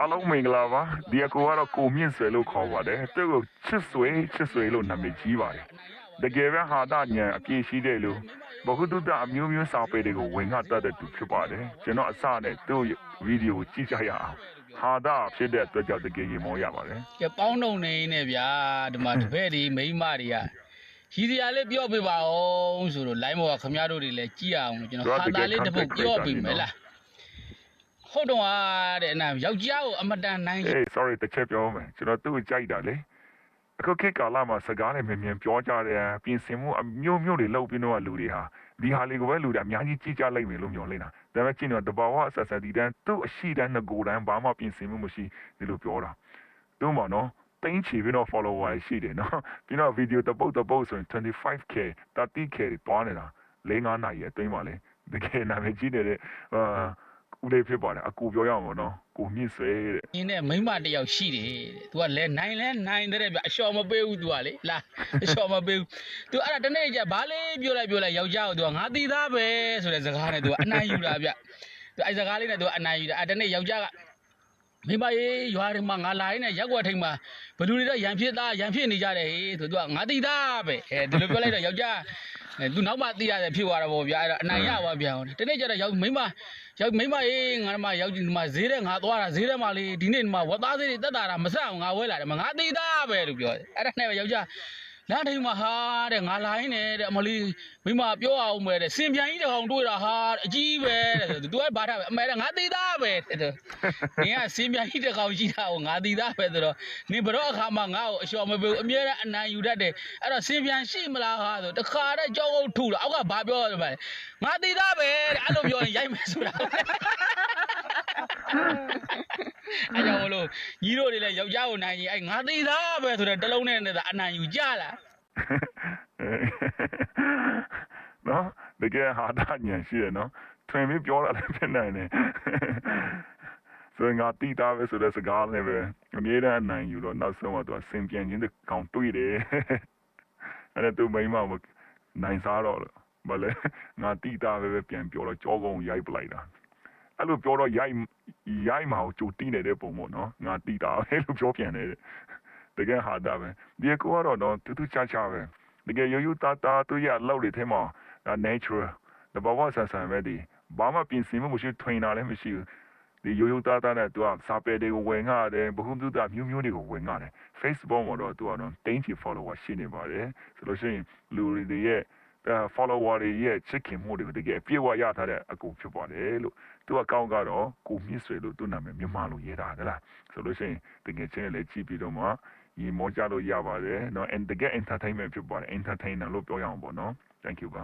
အားလုံးမင်္ဂလာပါဒီအကိုကတော့ကိုမြင့်ဆွေလို့ခေါ်ပါတယ်သူ့ကိုချစ်ဆွေချစ်ဆွေလို့နာမည်ကြီးပါတယ်တကယ်ပဲဟာတာညံအပြည့်ရှိတယ်လို့ဘဟုတုတအမျိုးမျိုးစာပေတွေကိုဝင်ငါတတ်တဲ့သူဖြစ်ပါတယ်ကျွန်တော်အစနဲ့သူ့ဗီဒီယိုကြည့်ကြရအောင်ဟာတာဖြစ်တဲ့အတွက်ကြောင့်တကယ်ရင်မောရပါတယ်ကဲပေါင်းတုံနေနေဗျာဒီမှာတပည့်ဒီမိန်းမတွေကရီစရာလေးပြောပြပါအောင်ဆိုတော့ line ဘောကခမရတို့တွေလည်းကြည့်အောင်လို့ကျွန်တော်ဟာတာလေးတစ်ပုတ်ပြောပြမယ်လား ဟုတ်တော့အားတဲ့အနာယောက်ျားကိုအမတန်နိုင်အေး sorry တစ်ချက်ပြောမယ်ကျွန်တော်သူ့ကိုကြိုက်တာလေအခုခေတ်ကာလမှာစကားနဲ့မြင်မြင်ပြောကြတယ်ပြင်ဆင်မှုအမျိုးမျိုးတွေလုပ်ပြီးတော့လူတွေဟာဒီဟာလေးကိုပဲလူတွေအများကြီးကြည့်ကြလိုက်မယ်လို့မျှော်လင့်တာဒါပေမဲ့ကျင်းတော့တဘာဝအဆက်ဆက်ဒီတန်းသူ့အရှိတန်းငကိုယ်တန်းဘာမှပြင်ဆင်မှုမရှိဒီလိုပြောတာသူ့မှာနော်တင်းချီပြီးတော့ follower ရှိတယ်နော်ပြီးတော့ video တပုတ်တပုတ်ဆိုရင် 25k 30k တွေတွားနေတာ၄၅နာရီအတွင်းပါလေတကယ်နာမည်ကြီးနေတဲ့အာ ဦးလေးဖြစ်ပါတယ်အကူပြောရအောင်ပေါ့နော်ကိုမြင့်ဆွေတဲ့ ရင်းနဲ့မိန်းမတစ်ယောက်ရှိတယ်တဲ့။ तू ကလည်းနိုင်လဲနိုင်တဲ့ဗျအလျှော်မပေးဘူး तू ကလေလာအလျှော်မပေးဘူး။ तू အဲ့ဒါတနေ့ကျဘာလေးပြောလိုက်ပြောလိုက်ယောက်ျားကို तू ကငါတီသားပဲဆိုတဲ့စကားနဲ့ तू ကအနိုင်ယူတာဗျ။ तू အဲ့စကားလေးနဲ့ तू ကအနိုင်ယူတာအဲ့တနေ့ယောက်ျားကမိမရေရွာတွေမှာငါလာရင်းနဲ့ရက်ွက်ထိန်မှာဘလူတွေတော့ရန်ဖြစ်သားရန်ဖြစ်နေကြတယ်ဟေးဆို तू ကငါတီသားပဲအဲဒီလိုပြောလိုက်တော့ယောက်ျား အဲ तू နောက်မှတီးရတယ်ဖြစ်သွားတာပေါ့ဗျာအဲ့တော့အနိုင်ရသွားပြန်အောင်တနေ့ကျတော့ယောက်မိမယောက်မိမရေငါမှယောက်ဒီမှာဈေးတဲ့ငါသွားတာဈေးတဲ့မှာလေဒီနေ့ဒီမှာဝတ်သားဈေးတွေတက်တာတာမဆက်အောင်ငါဝဲလာတယ်မငါတီသားပဲလို့ပြောတယ်အဲ့ဒါနဲ့ပဲယောက်ျား လမ်းထိန်မှာဟာတဲ့ငါလာရင်းနဲ့တဲ့အမလီမိမပြောအောင်ပဲတဲ့စင်ပြန်ကြီးတစ်ကောင်တွေ့တာဟာအကြီးပဲတဲ့ဆို तू ကဘာထားပဲအမေတဲ့ငါတီသားပဲတဲ့နင်ကစင်ပြန်ကြီးတစ်ကောင်ရှိတာကိုငါတီသားပဲဆိုတော့နင်ဘရော့အခါမှာငါ့ကိုအလျှော်မပေးဘူးအမြဲတမ်းအနိုင်ယူတတ်တယ်အဲ့တော့စင်ပြန်ရှိမလားဟာဆိုတခါတည်းကြောက်အုပ်ထုတာအောက်ကဘာပြောရမလဲငါတီသားပဲတဲ့အဲ့လိုပြောရင်ရိုက်မယ်ဆိုတာ အဲ့ကြောင့်မလို့ညီတို့တွေလည်းယောက်ျားကိုနိုင်ရင်အဲ့ငါတီသားပဲဆိုတော့တလုံးနဲ့နဲ့သာအနိုင်ယူကြလားနော်တကယ်ဟာတာညံရှိရနော်ထွင်ပြီးပြောတာလည်းဖြစ်နိုင်တယ်ဆိုရင်ငါတီးသားပဲဆိုတဲ့စကားနဲ့ပဲအမြဲတမ်းအနိုင်ယူတော့နောက်ဆုံးတော့သူကစင်ပြန်ခြင်းတစ်ကောင်တွေးတယ်အဲ့ဒါသူမိမမနိုင်စားတော့လို့ဘာလဲငါတီးသားပဲပဲပြန်ပြောတော့ကြောကုန်းရိုက်ပလိုက်တာ အဲ့လိုပြောတော့ရိုက်ရိုက်မှာကိုကြိုတီးနေတဲ့ပုံပေါ့နော်ငါတီးတာပဲလို့ပြောပြန်တယ်တကယ်ဟာတာပဲဒီကောကတော့တော့တူတူချာချာပဲတကယ်ရိုးရိုးသားသားသူရလောက်လေထဲမှာဒါ natural တဘာဝဆန်ဆန်ပဲဒီဘာမှပြင်ဆင်မှုမရှိထွင်တာလည်းမရှိဘူးဒီရိုးရိုးသားသားနဲ့သူကစာပေတွေကိုဝင်ငှတယ်ဘဟုတုတမျိုးမျိုးတွေကိုဝင်ငှတယ် Facebook မှာတော့သူကတော့တင်းချီ follower ရှိနေပါတယ်ဆိုလို့ရှိရင်လူတွေရဲ့အဲ follower တွေရဲ့ချစ်ခင်မှုတွေကိုတကယ်ပြေဝရထားတဲ့အကူဖြစ်ပါတယ်လို့သူအကောင့်ကတော့ကိုမြင့်ဆွေလို့သူနာမည်မြန်မာလို့ရေးတာဟဲ့လားဆိုလို့ရှိရင်တကယ်ချင်းလည်းကြည့်ပြီးတော့မှရေမောကြလို့ရပါတယ်เนาะ and တကယ် entertainment ဖြစ်ပါတယ် entertainer လို့ပြောရအောင်ပေါ့เนาะ thank you ပါ